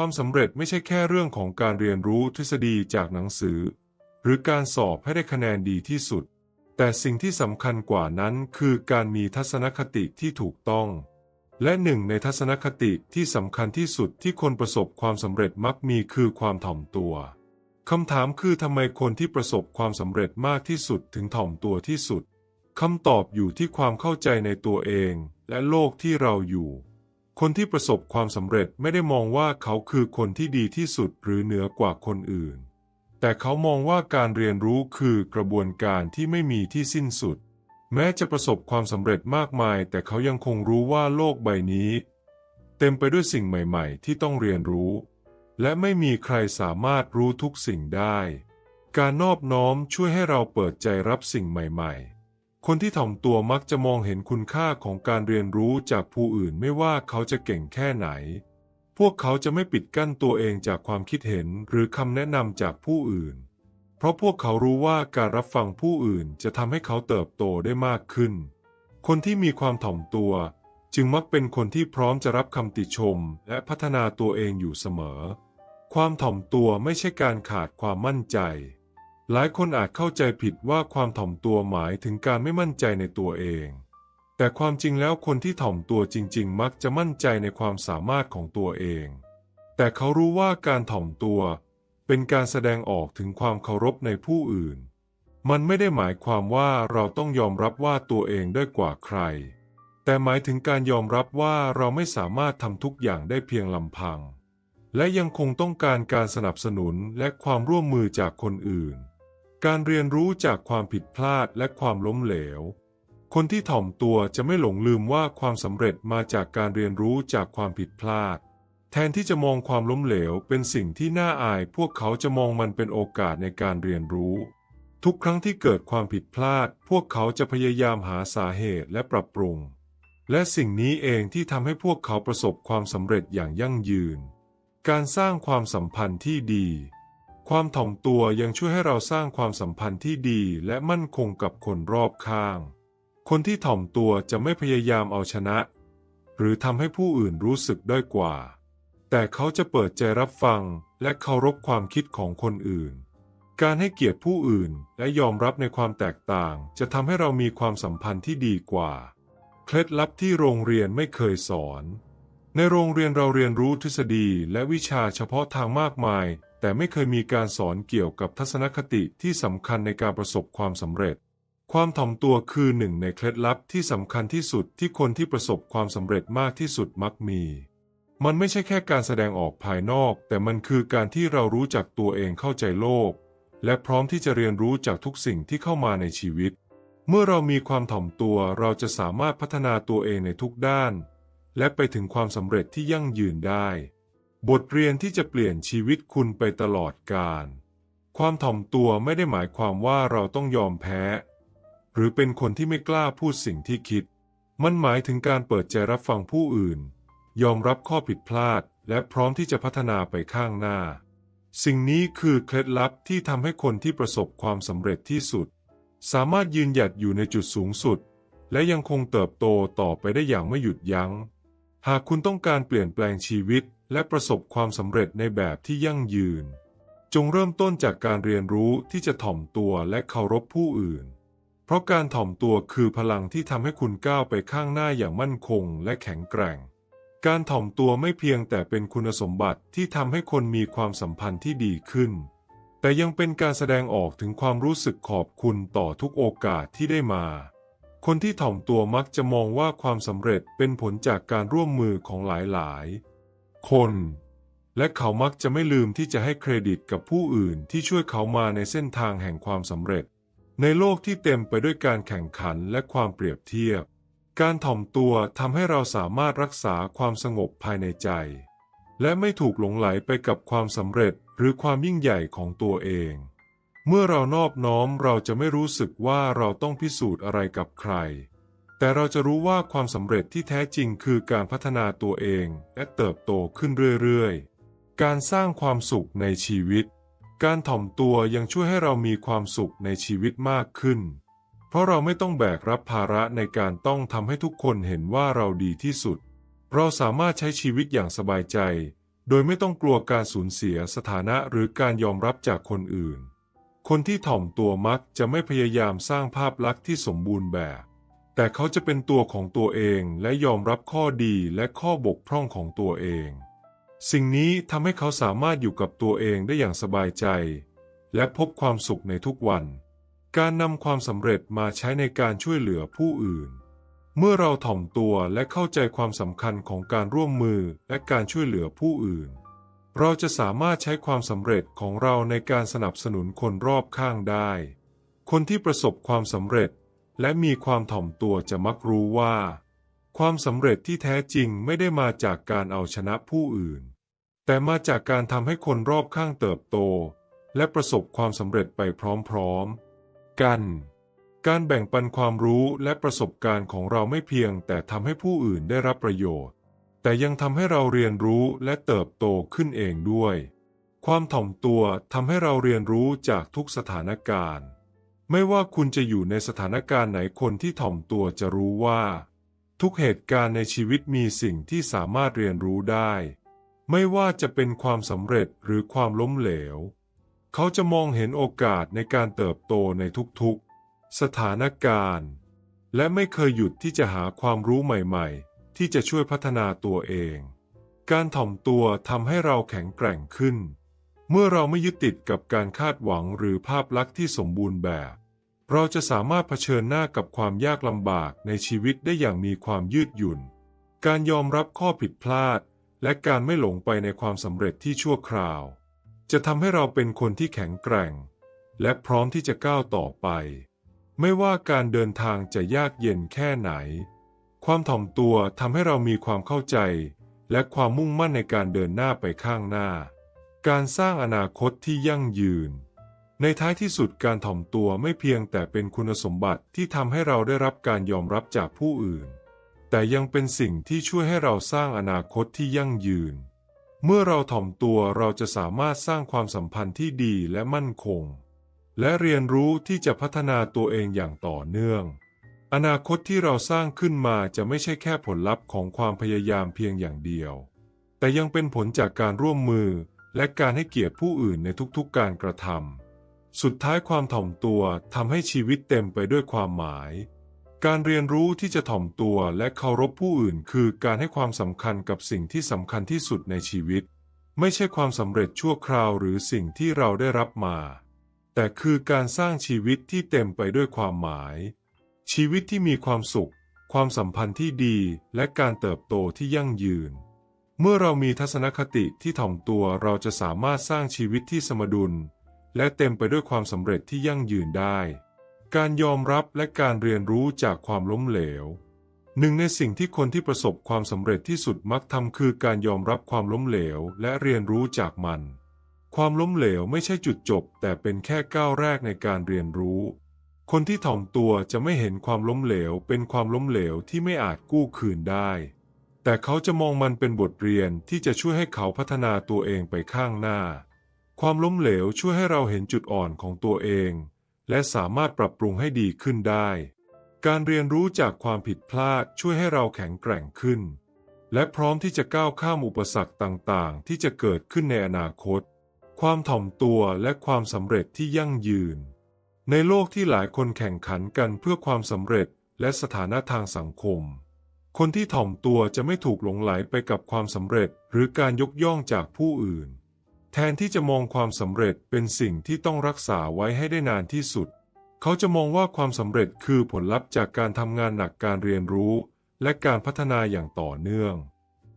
ความสำเร็จไม่ใช่แค่เรื่องของการเรียนรู้ทฤษฎีจากหนังสือ หรือการสอบให้ได้คะแนนดีที่สุด แต่สิ่งที่สำคัญกว่านั้นคือการมีทัศนคติที่ถูกต้อง และหนึ่งในทัศนคติที่สำคัญที่สุดที่คนประสบความสำเร็จมักมีคือความถ่อมตัวคำถามคือทำไมคนที่ประสบความสำเร็จมากที่สุดถึงถ่อมตัวที่สุดคำตอบอยู่ที่ความเข้าใจในตัวเองและโลกที่เราอยู่ คนที่ประสบความสำเร็จไม่ได้มองว่าเขาคือคนที่ดีที่สุดหรือเหนือกว่าคนอื่น แต่เขามองว่าการเรียนรู้คือกระบวนการที่ไม่มีที่สิ้นสุด แม้จะประสบความสำเร็จมากมาย แต่เขายังคงรู้ว่าโลกใบนี้ เต็มไปด้วยสิ่งใหม่ๆ ที่ต้องเรียนรู้ และไม่มีใครสามารถรู้ทุกสิ่งได้ การนอบน้อมช่วยให้เราเปิดใจรับสิ่งใหม่ ๆ คนที่ถ่อมตัวมักจะมองเห็นคุณค่าของการเรียนรู้จากผู้อื่นไม่ว่าเขาจะเก่งแค่ไหน พวกเขาจะไม่ปิดกั้นตัวเองจากความคิดเห็นหรือคำแนะนำจากผู้อื่น เพราะพวกเขารู้ว่าการรับฟังผู้อื่นจะทำให้เขาเติบโตได้มากขึ้น คนที่มีความถ่อมตัว จึงมักเป็นคนที่พร้อมจะรับคำติชม และพัฒนาตัวเองอยู่เสมอ ความถ่อมตัวไม่ใช่การขาดความมั่นใจ หลายคนอาจเข้าใจผิดว่าความถ่อมตัวหมายถึงการไม่มั่นใจในตัวเอง แต่ความจริงแล้วคนที่ถ่อมตัวจริง ๆ มักจะมั่นใจในความสามารถของตัวเอง แต่เขารู้ว่าการถ่อมตัว เป็นการแสดงออกถึงความเคารพในผู้อื่น มันไม่ได้หมายความว่าเราต้องยอมรับว่าตัวเองได้กว่าใคร แต่หมายถึงการยอมรับว่าเราไม่สามารถทำทุกอย่างได้เพียงลำพัง และยังคงต้องการการสนับสนุนและความร่วมมือจากคนอื่น การเรียนรู้จากความผิดพลาดและความล้มเหลว คนที่ถ่อมตัวจะไม่หลงลืมว่าความสำเร็จมาจากการเรียนรู้จากความผิดพลาด แทนที่จะมองความล้มเหลวเป็นสิ่งที่น่าอาย พวกเขาจะมองมันเป็นโอกาสในการเรียนรู้ ทุกครั้งที่เกิดความผิดพลาด พวกเขาจะพยายามหาสาเหตุและปรับปรุง และสิ่งนี้เองที่ทำให้พวกเขาประสบความสำเร็จอย่างยั่งยืน การสร้างความสัมพันธ์ที่ดี ความถ่อมตัวยังช่วยให้เราสร้างความสัมพันธ์ที่ดีและมั่นคงกับคนรอบข้าง คนที่ถ่อมตัวจะไม่พยายามเอาชนะ หรือทำให้ผู้อื่นรู้สึกด้อยกว่า แต่เขาจะเปิดใจรับฟังและเคารพความคิดของคนอื่น การให้เกียรติผู้อื่นและยอมรับในความแตกต่าง จะทำให้เรามีความสัมพันธ์ที่ดีกว่า เคล็ดลับที่โรงเรียนไม่เคยสอน ในโรงเรียนเราเรียนรู้ทฤษฎีและวิชาเฉพาะทางมากมายแต่ไม่เคยมีการสอนเกี่ยวกับทัศนคติที่สำคัญในการประสบความสำเร็จ ความถ่อมตัวคือหนึ่งในเคล็ดลับที่สำคัญที่สุดที่คนที่ประสบความสำเร็จมากที่สุดมักมี มันไม่ใช่แค่การแสดงออกภายนอก แต่มันคือการที่เรารู้จักตัวเองเข้าใจโลก และพร้อมที่จะเรียนรู้จากทุกสิ่งที่เข้ามาในชีวิต เมื่อเรามีความถ่อมตัวเราจะสามารถพัฒนาตัวเองในทุกด้าน และไปถึงความสำเร็จที่ยั่งยืนได้ บทเรียนที่จะเปลี่ยนชีวิตคุณไปตลอดกาล ความถ่อมตัวไม่ได้หมายความว่าเราต้องยอมแพ้ หรือเป็นคนที่ไม่กล้าพูดสิ่งที่คิด มันหมายถึงการเปิดใจรับฟังผู้อื่น ยอมรับข้อผิดพลาด และพร้อมที่จะพัฒนาไปข้างหน้า สิ่งนี้คือเคล็ดลับที่ทำให้คนที่ประสบความสำเร็จที่สุด สามารถยืนหยัดอยู่ในจุดสูงสุด และยังคงเติบโตต่อไปได้อย่างไม่หยุดยัง้ง หากคุณต้องการเปลี่ยนแปลงชีวิต และประสบความสำเร็จในแบบที่ยั่งยืน จงเริ่มต้นจากการเรียนรู้ที่จะถ่อมตัวและเคารพผู้อื่น เพราะการถ่อมตัวคือพลังที่ทำให้คุณก้าวไปข้างหน้าอย่างมั่นคงและแข็งแกร่ง การถ่อมตัวไม่เพียงแต่เป็นคุณสมบัติที่ทำให้คนมีความสัมพันธ์ที่ดีขึ้น แต่ยังเป็นการแสดงออกถึงความรู้สึกขอบคุณต่อทุกโอกาสที่ได้มาคนที่ถ่อมตัวมักจะมองว่าความสำเร็จเป็นผลจากการร่วมมือของหลาย ๆ คน และเขามักจะไม่ลืมที่จะให้เครดิตกับผู้อื่นที่ช่วยเขามาในเส้นทางแห่งความสำเร็จ ในโลกที่เต็มไปด้วยการแข่งขันและความเปรียบเทียบ การถ่อมตัวทำให้เราสามารถรักษาความสงบภายในใจ และไม่ถูกหลงไหลไปกับความสำเร็จหรือความยิ่งใหญ่ของตัวเอง เมื่อเรานอบน้อมเราจะไม่รู้สึกว่าเราต้องพิสูจน์อะไรกับใคร แต่เราจะรู้ว่าความสำเร็จที่แท้จริงคือการพัฒนาตัวเองและเติบโตขึ้นเรื่อยๆ การสร้างความสุขในชีวิต การถ่อมตัวยังช่วยให้เรามีความสุขในชีวิตมากขึ้น เพราะเราไม่ต้องแบกรับภาระในการต้องทำให้ทุกคนเห็นว่าเราดีที่สุด เราสามารถใช้ชีวิตอย่างสบายใจ โดยไม่ต้องกลัวการสูญเสียสถานะหรือการยอมรับจากคนอื่น คนที่ถ่อมตัวมักจะไม่พยายามสร้างภาพลักษณ์ที่สมบูรณ์แบบ แต่เขาจะเป็นตัวของตัวเองและยอมรับข้อดีและข้อบกพร่องของตัวเอง สิ่งนี้ทำให้เขาสามารถอยู่กับตัวเองได้อย่างสบายใจ และพบความสุขในทุกวัน การนำความสำเร็จมาใช้ในการช่วยเหลือผู้อื่น เมื่อเราถ่อมตัวและเข้าใจความสำคัญของการร่วมมือและการช่วยเหลือผู้อื่น เราจะสามารถใช้ความสำเร็จของเราในการสนับสนุนคนรอบข้างได้ คนที่ประสบความสำเร็จ และมีความถ่อมตัวจะมักรู้ว่า ความสำเร็จที่แท้จริงไม่ได้มาจากการเอาชนะผู้อื่น แต่มาจากการทำให้คนรอบข้างเติบโต และประสบความสำเร็จไปพร้อมๆ กัน การแบ่งปันความรู้และประสบการณ์ของเราไม่เพียง แต่ทำให้ผู้อื่นได้รับประโยชน์ แต่ยังทำให้เราเรียนรู้และเติบโตขึ้นเองด้วย ความถ่อมตัวทำให้เราเรียนรู้จากทุกสถานการณ์ ไม่ว่าคุณจะอยู่ในสถานการณ์ไหนคนที่ถ่อมตัวจะรู้ว่า ทุกเหตุการณ์ในชีวิตมีสิ่งที่สามารถเรียนรู้ได้ ไม่ว่าจะเป็นความสำเร็จหรือความล้มเหลว เขาจะมองเห็นโอกาสในการเติบโตในทุกๆ สถานการณ์ และไม่เคยหยุดที่จะหาความรู้ใหม่ๆ ที่จะช่วยพัฒนาตัวเอง การถ่อมตัวทำให้เราแข็งแกร่งขึ้น เมื่อเราไม่ยึดติดกับการคาดหวังหรือภาพลักษณ์ที่สมบูรณ์แบบ เราจะสามารถเผชิญหน้ากับความยากลำบากในชีวิตได้อย่างมีความยืดหยุ่น การยอมรับข้อผิดพลาด และการไม่หลงไปในความสำเร็จที่ชั่วคราว จะทำให้เราเป็นคนที่แข็งแกร่ง และพร้อมที่จะก้าวต่อไป ไม่ว่าการเดินทางจะยากเย็นแค่ไหน ความถ่อมตัวทำให้เรามีความเข้าใจ และความมุ่งมั่นในการเดินหน้าไปข้างหน้า การสร้างอนาคตที่ยั่งยืน ในท้ายที่สุดการถ่อมตัวไม่เพียงแต่เป็นคุณสมบัติที่ทำให้เราได้รับการยอมรับจากผู้อื่น แต่ยังเป็นสิ่งที่ช่วยให้เราสร้างอนาคตที่ยั่งยืน เมื่อเราถ่อมตัวเราจะสามารถสร้างความสัมพันธ์ที่ดีและมั่นคง และเรียนรู้ที่จะพัฒนาตัวเองอย่างต่อเนื่อง อนาคตที่เราสร้างขึ้นมาจะไม่ใช่แค่ผลลัพธ์ของความพยายามเพียงอย่างเดียว แต่ยังเป็นผลจากการร่วมมือ และการให้เกียรติผู้อื่นในทุกๆการกระทำสุดท้ายความถ่อมตัวทำให้ชีวิตเต็มไปด้วยความหมาย การเรียนรู้ที่จะถ่อมตัวและเคารพผู้อื่น คือการให้ความสำคัญกับสิ่งที่สำคัญที่สุดในชีวิต ไม่ใช่ความสำเร็จชั่วคราวหรือสิ่งที่เราได้รับมา แต่คือการสร้างชีวิตที่เต็มไปด้วยความหมาย ชีวิตที่มีความสุข ความสัมพันธ์ที่ดี และการเติบโตที่ยั่งยืน เมื่อเรามีทัศนคติที่ถ่อมตัวเราจะสามารถสร้างชีวิตที่สมดุล และเต็มไปด้วยความสำเร็จที่ยั่งยืนได้ การยอมรับและการเรียนรู้จากความล้มเหลว หนึ่งในสิ่งที่คนที่ประสบความสำเร็จที่สุดมักทำคือการยอมรับความล้มเหลวและเรียนรู้จากมัน ความล้มเหลวไม่ใช่จุดจบ แต่เป็นแค่ก้าวแรกในการเรียนรู้ คนที่ถ่อมตัวจะไม่เห็นความล้มเหลวเป็นความล้มเหลวที่ไม่อาจกู้คืนได้ แต่เขาจะมองมันเป็นบทเรียนที่จะช่วยให้เขาพัฒนาตัวเองไปข้างหน้า ความล้มเหลวช่วยให้เราเห็นจุดอ่อนของตัวเอง และสามารถปรับปรุงให้ดีขึ้นได้ การเรียนรู้จากความผิดพลาดช่วยให้เราแข็งแกร่งขึ้น และพร้อมที่จะก้าวข้ามอุปสรรคต่างๆ ที่จะเกิดขึ้นในอนาคต ความถ่อมตัวและความสำเร็จที่ยั่งยืน ในโลกที่หลายคนแข่งขันกันเพื่อความสำเร็จและสถานะทางสังคม คนที่ถ่อมตัวจะไม่ถูกหลงไหลไปกับความสำเร็จหรือการยกย่องจากผู้อื่น แทนที่จะมองความสำเร็จเป็นสิ่งที่ต้องรักษาไว้ให้ได้นานที่สุด เขาจะมองว่าความสำเร็จคือผลลัพธ์จากการทำงานหนักการเรียนรู้ และการพัฒนาอย่างต่อเนื่อง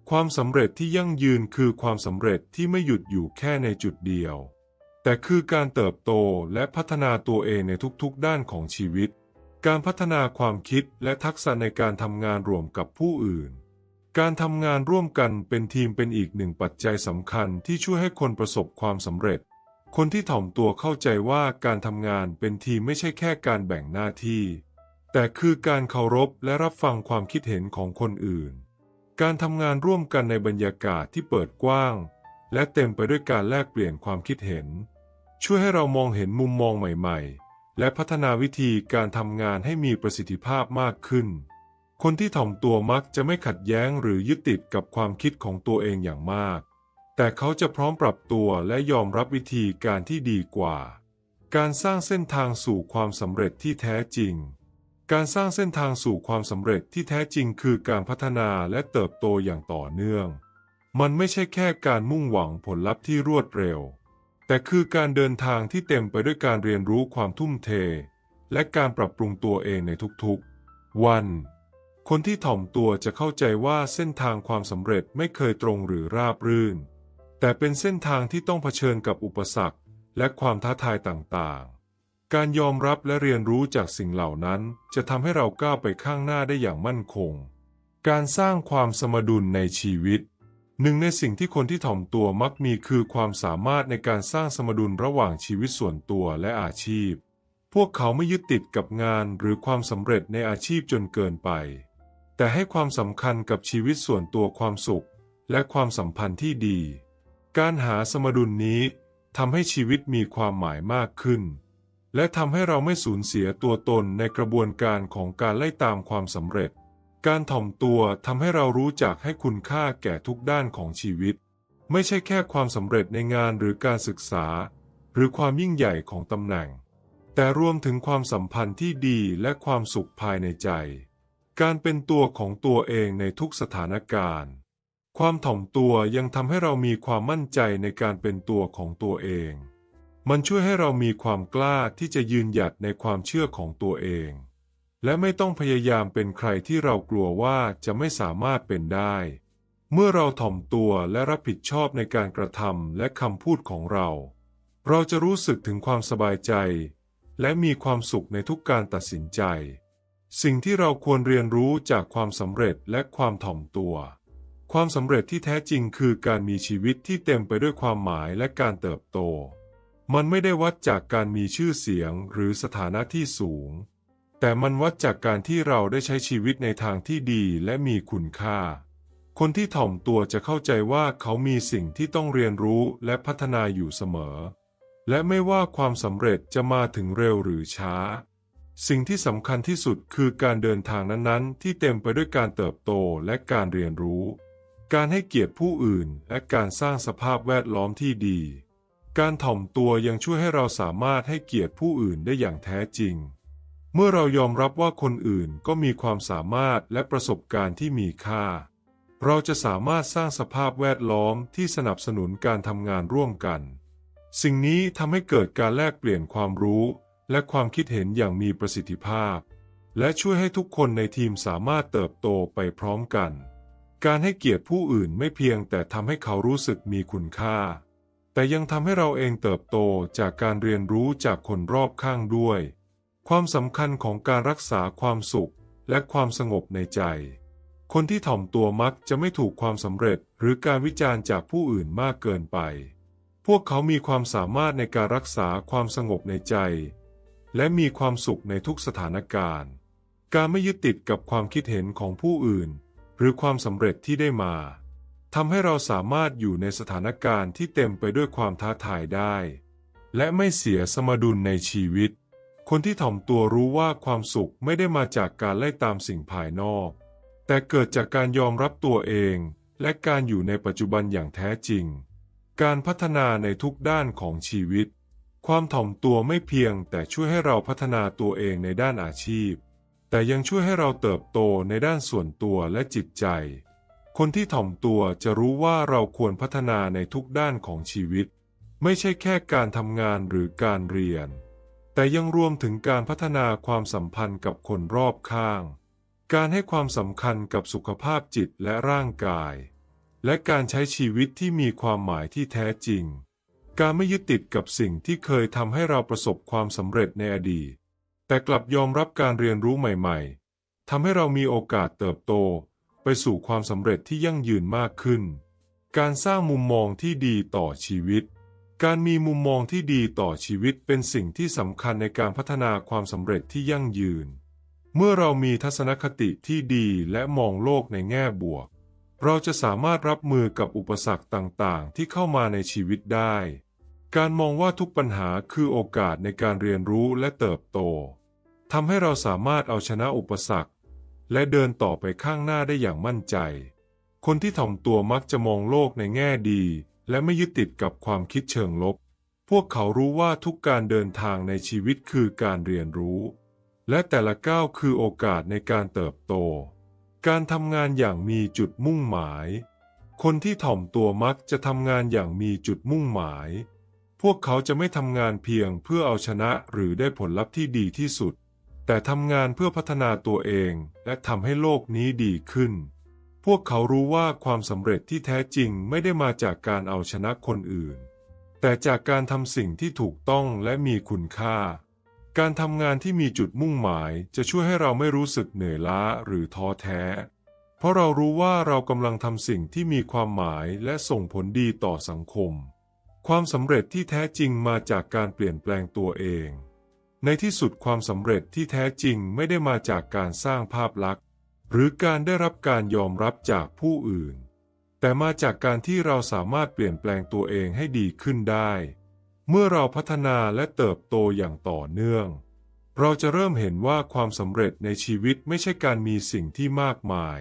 ความสำเร็จที่ยั่งยืนคือความสำเร็จที่ไม่หยุดอยู่แค่ในจุดเดียว แต่คือการเติบโตและพัฒนาตัวเองในทุกๆด้านของชีวิต การพัฒนาความคิดและทักษะในการทำงานร่วมกับผู้อื่น การทำงานร่วมกันเป็นทีมเป็นอีกหนึ่งปัจจัยสำคัญที่ช่วยให้คนประสบความสำเร็จ คนที่ถ่อมตัวเข้าใจว่าการทำงานเป็นทีมไม่ใช่แค่การแบ่งหน้าที่ แต่คือการเคารพและรับฟังความคิดเห็นของคนอื่น การทำงานร่วมกันในบรรยากาศที่เปิดกว้าง และเต็มไปด้วยการแลกเปลี่ยนความคิดเห็น ช่วยให้เรามองเห็นมุมมองใหม่ ๆ และพัฒนาวิธีการทำงานให้มีประสิทธิภาพมากขึ้น คนที่ถ่อมตัวมักจะไม่ขัดแย้งหรือยึดติดกับความคิดของตัวเองอย่างมาก แต่เขาจะพร้อมปรับตัวและยอมรับวิธีการที่ดีกว่า การสร้างเส้นทางสู่ความสำเร็จที่แท้จริงการสร้างเส้นทางสู่ความสำเร็จที่แท้จริงคือการพัฒนาและเติบโตอย่างต่อเนื่อง มันไม่ใช่แค่การมุ่งหวังผลลัพธ์ที่รวดเร็ว แต่คือการเดินทางที่เต็มไปด้วยการเรียนรู้ความทุ่มเท และการปรับปรุงตัวเองในทุกๆ วัน คนที่ถ่อมตัวจะเข้าใจว่าเส้นทางความสำเร็จไม่เคยตรงหรือราบรื่น แต่เป็นเส้นทางที่ต้องเผชิญกับอุปสรรค และความท้าทายต่างๆ การยอมรับและเรียนรู้จากสิ่งเหล่านั้นจะทำให้เราก้าวไปข้างหน้าได้อย่างมั่นคง การสร้างความสมดุลในชีวิต หนึ่งในสิ่งที่คนที่ถ่อมตัวมักมีคือความสามารถในการสร้างสมดุลระหว่างชีวิตส่วนตัวและอาชีพ พวกเขาไม่ยึดติดกับงานหรือความสำเร็จในอาชีพจนเกินไป แต่ให้ความสำคัญกับชีวิตส่วนตัวความสุข และความสัมพันธ์ที่ดี การหาสมดุลนี้ทำให้ชีวิตมีความหมายมากขึ้น และทำให้เราไม่สูญเสียตัวตนในกระบวนการของการไล่ตามความสำเร็จ การถ่อมตัวทำให้เรารู้จักให้คุณค่าแก่ทุกด้านของชีวิต ไม่ใช่แค่ความสำเร็จในงานหรือการศึกษา หรือความยิ่งใหญ่ของตำแหน่ง แต่รวมถึงความสัมพันธ์ที่ดีและความสุขภายในใจ การเป็นตัวของตัวเองในทุกสถานการณ์ ความถ่อมตัวยังทำให้เรามีความมั่นใจในการเป็นตัวของตัวเอง มันช่วยให้เรามีความกล้าที่จะยืนหยัดในความเชื่อของตัวเอง และไม่ต้องพยายามเป็นใครที่เรากลัวว่าจะไม่สามารถเป็นได้ เมื่อเราถ่อมตัวและรับผิดชอบในการกระทำและคำพูดของเรา เราจะรู้สึกถึงความสบายใจ และมีความสุขในทุกการตัดสินใจ สิ่งที่เราควรเรียนรู้จากความสำเร็จและความถ่อมตัว ความสำเร็จที่แท้จริงคือการมีชีวิตที่เต็มไปด้วยความหมายและการเติบโต มันไม่ได้วัดจากการมีชื่อเสียงหรือสถานะที่สูง แต่มันวัดจากการที่เราได้ใช้ชีวิตในทางที่ดีและมีคุณค่า คนที่ถ่อมตัวจะเข้าใจว่าเขามีสิ่งที่ต้องเรียนรู้และพัฒนาอยู่เสมอ และไม่ว่าความสำเร็จจะมาถึงเร็วหรือช้า สิ่งที่สำคัญที่สุดคือการเดินทางนั้นๆ ที่เต็มไปด้วยการเติบโตและการเรียนรู้ การให้เกียรติผู้อื่นและการสร้างสภาพแวดล้อมที่ดี การถ่อมตัวยังช่วยให้เราสามารถให้เกียรติผู้อื่นได้อย่างแท้จริง เมื่อเรายอมรับว่าคนอื่นก็มีความสามารถและประสบการณ์ที่มีค่า เราจะสามารถสร้างสภาพแวดล้อมที่สนับสนุนการทำงานร่วมกัน สิ่งนี้ทำให้เกิดการแลกเปลี่ยนความรู้ และความคิดเห็นอย่างมีประสิทธิภาพ และช่วยให้ทุกคนในทีมสามารถเติบโตไปพร้อมกัน การให้เกียรติผู้อื่นไม่เพียงแต่ทำให้เขารู้สึกมีคุณค่า แต่ยังทำให้เราเองเติบโตจากการเรียนรู้จากคนรอบข้างด้วย ความสำคัญของการรักษาความสุขและความสงบในใจ คนที่ถ่อมตัวมักจะไม่ถูกความสำเร็จหรือการวิจารณ์จากผู้อื่นมากเกินไป พวกเขามีความสามารถในการรักษาความสงบในใจ และมีความสุขในทุกสถานการณ์ การไม่ยึดติดกับความคิดเห็นของผู้อื่น หรือความสำเร็จที่ได้มาทำให้เราสามารถอยู่ในสถานการณ์ที่เต็มไปด้วยความท้าทายได้ และไม่เสียสมดุลในชีวิต คนที่ถ่อมตัวรู้ว่าความสุขไม่ได้มาจากการไล่ตามสิ่งภายนอก แต่เกิดจากการยอมรับตัวเอง และการอยู่ในปัจจุบันอย่างแท้จริง การพัฒนาในทุกด้านของชีวิต ความถ่อมตัวไม่เพียงแต่ช่วยให้เราพัฒนาตัวเองในด้านอาชีพ แต่ยังช่วยให้เราเติบโตในด้านส่วนตัวและจิตใจ คนที่ถ่อมตัวจะรู้ว่าเราควรพัฒนาในทุกด้านของชีวิต ไม่ใช่แค่การทำงานหรือการเรียน แต่ยังรวมถึงการพัฒนาความสัมพันธ์กับคนรอบข้าง การให้ความสำคัญกับสุขภาพจิตและร่างกาย และการใช้ชีวิตที่มีความหมายที่แท้จริง การไม่ยึดติดกับสิ่งที่เคยทำให้เราประสบความสำเร็จในอดีต แต่กลับยอมรับการเรียนรู้ใหม่ๆทำให้เรามีโอกาสเติบโต ไปสู่ความสำเร็จที่ยั่งยืนมากขึ้น การสร้างมุมมองที่ดีต่อชีวิต การมีมุมมองที่ดีต่อชีวิตเป็นสิ่งที่สำคัญในการพัฒนาความสำเร็จที่ยั่งยืน เมื่อเรามีทัศนคติที่ดีและมองโลกในแง่บวก เราจะสามารถรับมือกับอุปสรรคต่างๆ ที่เข้ามาในชีวิตได้ การมองว่าทุกปัญหาคือโอกาสในการเรียนรู้และเติบโตทำให้เราสามารถเอาชนะอุปสรรค และเดินต่อไปข้างหน้าได้อย่างมั่นใจ คนที่ถ่อมตัวมักจะมองโลกในแง่ดี และไม่ยึดติดกับความคิดเชิงลบ พวกเขารู้ว่าทุกการเดินทางในชีวิตคือการเรียนรู้ และแต่ละก้าวคือโอกาสในการเติบโต การทำงานอย่างมีจุดมุ่งหมาย คนที่ถ่อมตัวมักจะทำงานอย่างมีจุดมุ่งหมาย พวกเขาจะไม่ทำงานเพียงเพื่อเอาชนะหรือได้ผลลัพธ์ที่ดีที่สุด แต่ทำงานเพื่อพัฒนาตัวเองและทำให้โลกนี้ดีขึ้น พวกเขารู้ว่าความสำเร็จที่แท้จริงไม่ได้มาจากการเอาชนะคนอื่น แต่จากการทำสิ่งที่ถูกต้องและมีคุณค่า การทำงานที่มีจุดมุ่งหมายจะช่วยให้เราไม่รู้สึกเหนื่อยล้าหรือท้อแท้ เพราะเรารู้ว่าเรากำลังทำสิ่งที่มีความหมายและส่งผลดีต่อสังคม ความสำเร็จที่แท้จริงมาจากการเปลี่ยนแปลงตัวเอง ในที่สุดความสำเร็จที่แท้จริงไม่ได้มาจากการสร้างภาพลักษณ์ หรือการได้รับการยอมรับจากผู้อื่น แต่มาจากการที่เราสามารถเปลี่ยนแปลงตัวเองให้ดีขึ้นได้ เมื่อเราพัฒนาและเติบโตอย่างต่อเนื่อง เราจะเริ่มเห็นว่าความสำเร็จในชีวิตไม่ใช่การมีสิ่งที่มากมาย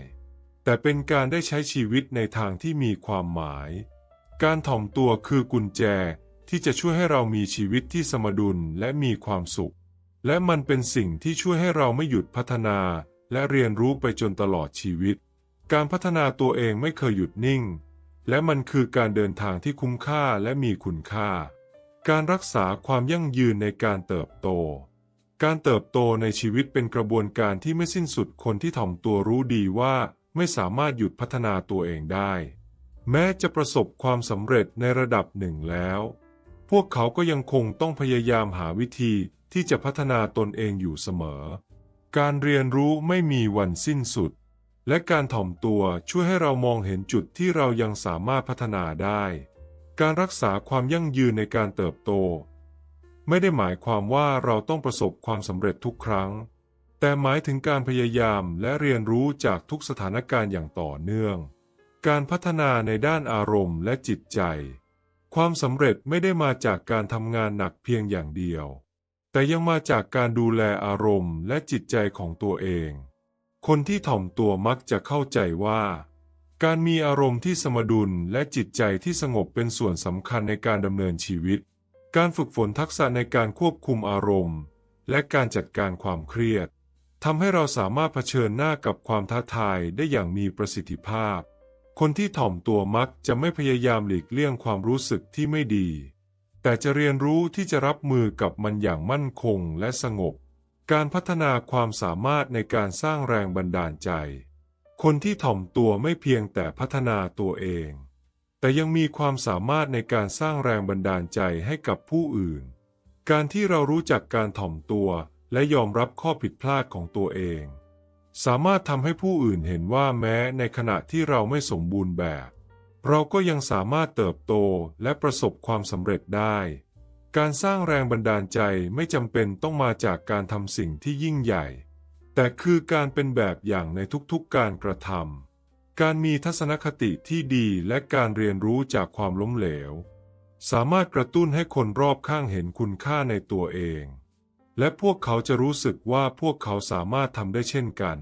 แต่เป็นการได้ใช้ชีวิตในทางที่มีความหมาย การถ่อมตัวคือกุญแจที่จะช่วยให้เรามีชีวิตที่สมดุลและมีความสุข และมันเป็นสิ่งที่ช่วยให้เราไม่หยุดพัฒนา และเรียนรู้ไปจนตลอดชีวิต การพัฒนาตัวเองไม่เคยหยุดนิ่ง และมันคือการเดินทางที่คุ้มค่าและมีคุณค่า การรักษาความยั่งยืนในการเติบโต การเติบโตในชีวิตเป็นกระบวนการที่ไม่สิ้นสุดคนที่ถ่อมตัวรู้ดีว่าไม่สามารถหยุดพัฒนาตัวเองได้ แม้จะประสบความสำเร็จในระดับหนึ่งแล้ว พวกเขาก็ยังคงต้องพยายามหาวิธีที่จะพัฒนาตนเองอยู่เสมอ การเรียนรู้ไม่มีวันสิ้นสุด และการถ่อมตัวช่วยให้เรามองเห็นจุดที่เรายังสามารถพัฒนาได้ การรักษาความยั่งยืนในการเติบโต ไม่ได้หมายความว่าเราต้องประสบความสำเร็จทุกครั้ง แต่หมายถึงการพยายามและเรียนรู้จากทุกสถานการณ์อย่างต่อเนื่อง การพัฒนาในด้านอารมณ์และจิตใจ ความสำเร็จไม่ได้มาจากการทำงานหนักเพียงอย่างเดียว แต่ยังมาจากการดูแลอารมณ์และจิตใจของตัวเอง คนที่ถ่อมตัวมักจะเข้าใจว่า การมีอารมณ์ที่สมดุลและจิตใจที่สงบเป็นส่วนสำคัญในการดำเนินชีวิต การฝึกฝนทักษะในการควบคุมอารมณ์ และการจัดการความเครียดทำให้เราสามารถเผชิญหน้ากับความท้าทายได้อย่างมีประสิทธิภาพ คนที่ถ่อมตัวมักจะไม่พยายามหลีกเลี่ยงความรู้สึกที่ไม่ดี แต่จะเรียนรู้ที่จะรับมือกับมันอย่างมั่นคงและสงบ การพัฒนาความสามารถในการสร้างแรงบันดาลใจ คนที่ถ่อมตัวไม่เพียงแต่พัฒนาตัวเอง แต่ยังมีความสามารถในการสร้างแรงบันดาลใจให้กับผู้อื่น การที่เรารู้จักการถ่อมตัวและยอมรับข้อผิดพลาดของตัวเอง สามารถทำให้ผู้อื่นเห็นว่าแม้ในขณะที่เราไม่สมบูรณ์แบบ เราก็ยังสามารถเติบโตและประสบความสำเร็จได้ การสร้างแรงบันดาลใจไม่จำเป็นต้องมาจากการทำสิ่งที่ยิ่งใหญ่ แต่คือการเป็นแบบอย่างในทุกๆการกระทำการมีทัศนคติที่ดีและการเรียนรู้จากความล้มเหลว สามารถกระตุ้นให้คนรอบข้างเห็นคุณค่าในตัวเอง และพวกเขาจะรู้สึกว่าพวกเขาสามารถทำได้เช่นกัน